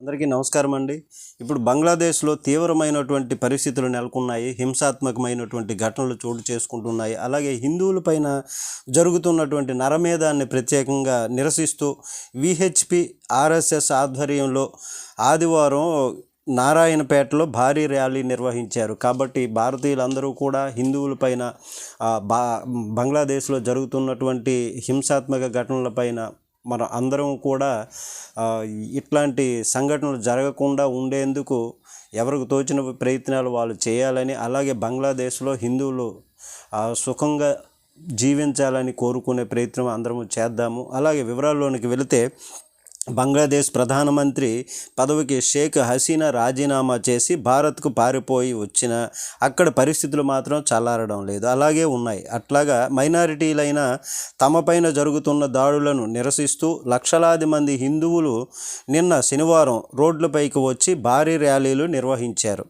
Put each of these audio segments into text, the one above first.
అందరికీ నమస్కారం అండి ఇప్పుడు బంగ్లాదేశ్లో తీవ్రమైనటువంటి పరిస్థితులు నెలకొన్నాయి. హింసాత్మకమైనటువంటి ఘటనలు చోటు చేసుకుంటున్నాయి. అలాగే హిందువులపైన జరుగుతున్నటువంటి నరమేధాన్ని ప్రత్యేకంగా నిరసిస్తూ విహెచ్పి ఆర్ఎస్ఎస్ ఆధ్వర్యంలో ఆదివారం నారాయణపేటలో భారీ ర్యాలీ నిర్వహించారు. కాబట్టి భారతీయులందరూ కూడా హిందువులపైన పైన బా బంగ్లాదేశ్లో జరుగుతున్నటువంటి హింసాత్మక ఘటనలపైన మన అందరం కూడా ఇట్లాంటి సంఘటనలు జరగకుండా ఉండేందుకు ఎవరికి తోచిన ప్రయత్నాలు వాళ్ళు చేయాలని అలాగే బంగ్లాదేశ్లో హిందువులు సుఖంగా జీవించాలని కోరుకునే ప్రయత్నం అందరం చేద్దాము. అలాగే వివరాల్లోనికి వెళితే బంగ్లాదేశ్ ప్రధానమంత్రి పదవికి షేక్ హసీనా రాజీనామా చేసి భారత్కు పారిపోయి వచ్చిన అక్కడ పరిస్థితులు మాత్రం చల్లారడం లేదు. అలాగే ఉన్నాయి. అట్లాగా మైనారిటీలైన తమపైన జరుగుతున్న దాడులను నిరసిస్తూ లక్షలాది మంది హిందువులు నిన్న శనివారం రోడ్లపైకి వచ్చి భారీ ర్యాలీలు నిర్వహించారు.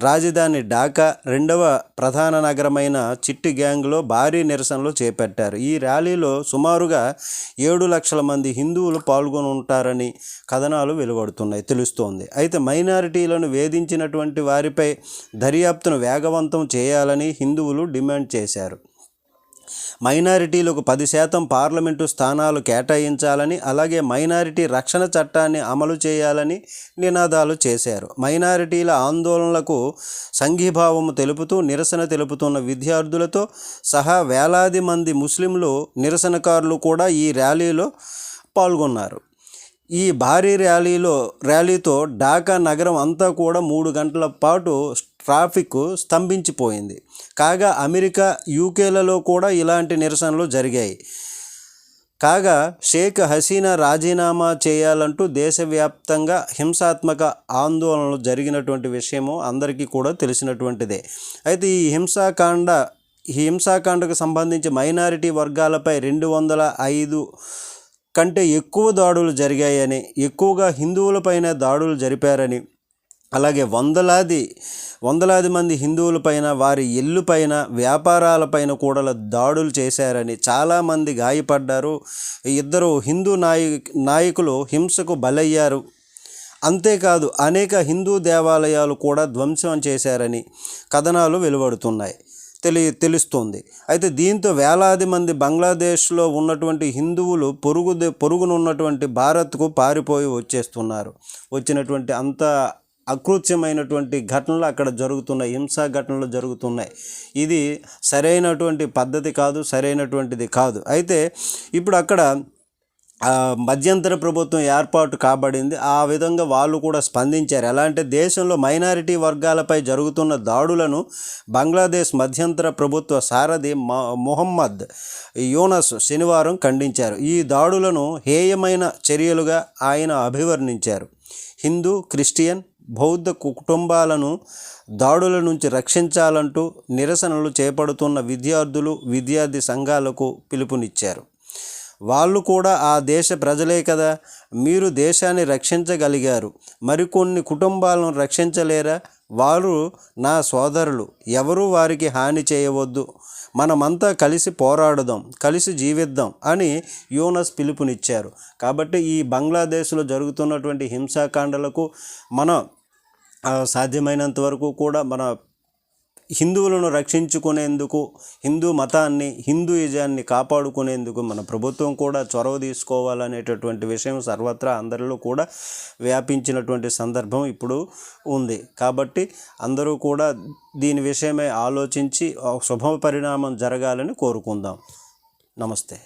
రాజధాని ఢాకా రెండవ ప్రధాన నగరమైన చిట్టి గ్యాంగ్లో భారీ నిరసనలు చేపట్టారు. ఈ ర్యాలీలో సుమారుగా ఏడు లక్షల మంది హిందువులు పాల్గొని ఉంటారని కథనాలు వెలువడుతున్నాయి తెలుస్తోంది. అయితే మైనారిటీలను వేధించినటువంటి వారిపై దర్యాప్తును వేగవంతం చేయాలని హిందువులు డిమాండ్ చేశారు. మైనారిటీలకు పది శాతం పార్లమెంటు స్థానాలు కేటాయించాలని అలాగే మైనారిటీ రక్షణ చట్టాన్ని అమలు చేయాలని నినాదాలు చేశారు. మైనారిటీల ఆందోళనలకు సంఘీభావము తెలుపుతూ నిరసన తెలుపుతున్న విద్యార్థులతో సహా వేలాది మంది ముస్లింలు నిరసనకారులు కూడా ఈ ర్యాలీలో పాల్గొన్నారు. ఈ భారీ ర్యాలీలో ర్యాలీతో ఢాకా నగరం అంతా కూడా మూడు గంటల పాటు ట్రాఫిక్ స్తంభించిపోయింది. కాగా అమెరికా యూకేలలో కూడా ఇలాంటి నిరసనలు జరిగాయి. కాగా షేక్ హసీనా రాజీనామా చేయాలంటూ దేశవ్యాప్తంగా హింసాత్మక ఆందోళనలు జరిగినటువంటి విషయము అందరికీ కూడా తెలిసినటువంటిదే. అయితే ఈ హింసాకాండ ఈ హింసాకాండకు సంబంధించి మైనారిటీ వర్గాలపై రెండు వందల ఐదు కంటే ఎక్కువ దాడులు జరిగాయని ఎక్కువగా హిందువులపైన దాడులు జరిపారని అలాగే వందలాది వందలాది మంది హిందువులపైన వారి ఇల్లుపైన వ్యాపారాలపైన కూడా దాడులు చేశారని చాలామంది గాయపడ్డారు. ఇద్దరు హిందూ నాయ నాయకులు హింసకు బలయ్యారు. అంతేకాదు అనేక హిందూ దేవాలయాలు కూడా ధ్వంసం చేశారని కథనాలు వెలువడుతున్నాయి. తెలి తెలుస్తోంది. అయితే దీంతో వేలాది మంది బంగ్లాదేశ్లో ఉన్నటువంటి హిందువులు పొరుగు దే- పొరుగునున్నటువంటి భారత్కు పారిపోయి వచ్చేస్తున్నారు. వచ్చినటువంటి అంత అకృత్యమైనటువంటి ఘటనలు అక్కడ జరుగుతున్నాయి. హింసా ఘటనలు జరుగుతున్నాయి. ఇది సరైనటువంటి పద్ధతి కాదు సరైనటువంటిది కాదు. అయితే ఇప్పుడు అక్కడ మధ్యంతర ప్రభుత్వం ఏర్పాటు కాబడింది. ఆ విధంగా వాళ్ళు కూడా స్పందించారు. ఎలా అంటే దేశంలో మైనారిటీ వర్గాలపై జరుగుతున్న దాడులను బంగ్లాదేశ్ మధ్యంతర ప్రభుత్వ సారథి మ- మొహమ్మద్ యూనస్ శనివారం ఖండించారు. ఈ దాడులను హేయమైన చర్యలుగా ఆయన అభివర్ణించారు. హిందూ క్రిస్టియన్ బౌద్ధ కుటుంబాలను దాడుల నుంచి రక్షించాలంటూ నిరసనలు చేపడుతున్న విద్యార్థులు విద్యార్థి సంఘాలకు పిలుపునిచ్చారు. వాళ్ళు కూడా ఆ దేశ ప్రజలే కదా. మీరు దేశాన్ని రక్షించగలిగారు. మరికొన్ని కుటుంబాలను రక్షించలేరా? వారు నా సోదరులు. ఎవరూ వారికి హాని చేయవద్దు. మనమంతా కలిసి పోరాడదాం కలిసి జీవిద్దాం అని యూనస్ పిలుపునిచ్చారు. కాబట్టి ఈ బంగ్లాదేశ్లో జరుగుతున్నటువంటి హింసాకాండలకు మన సాధ్యమైనంత వరకు కూడా మన హిందువులను రక్షించుకునేందుకు హిందూ మతాన్ని హిందూయిజాన్ని కాపాడుకునేందుకు మన ప్రభుత్వం కూడా చొరవ తీసుకోవాలనేటటువంటి విషయం సర్వత్రా అందరిలో కూడా వ్యాపించినటువంటి సందర్భం ఇప్పుడు ఉంది. కాబట్టి అందరూ కూడా దీని విషయమై ఆలోచించి శుభ పరిణామం జరగాలని కోరుకుందాం. నమస్తే.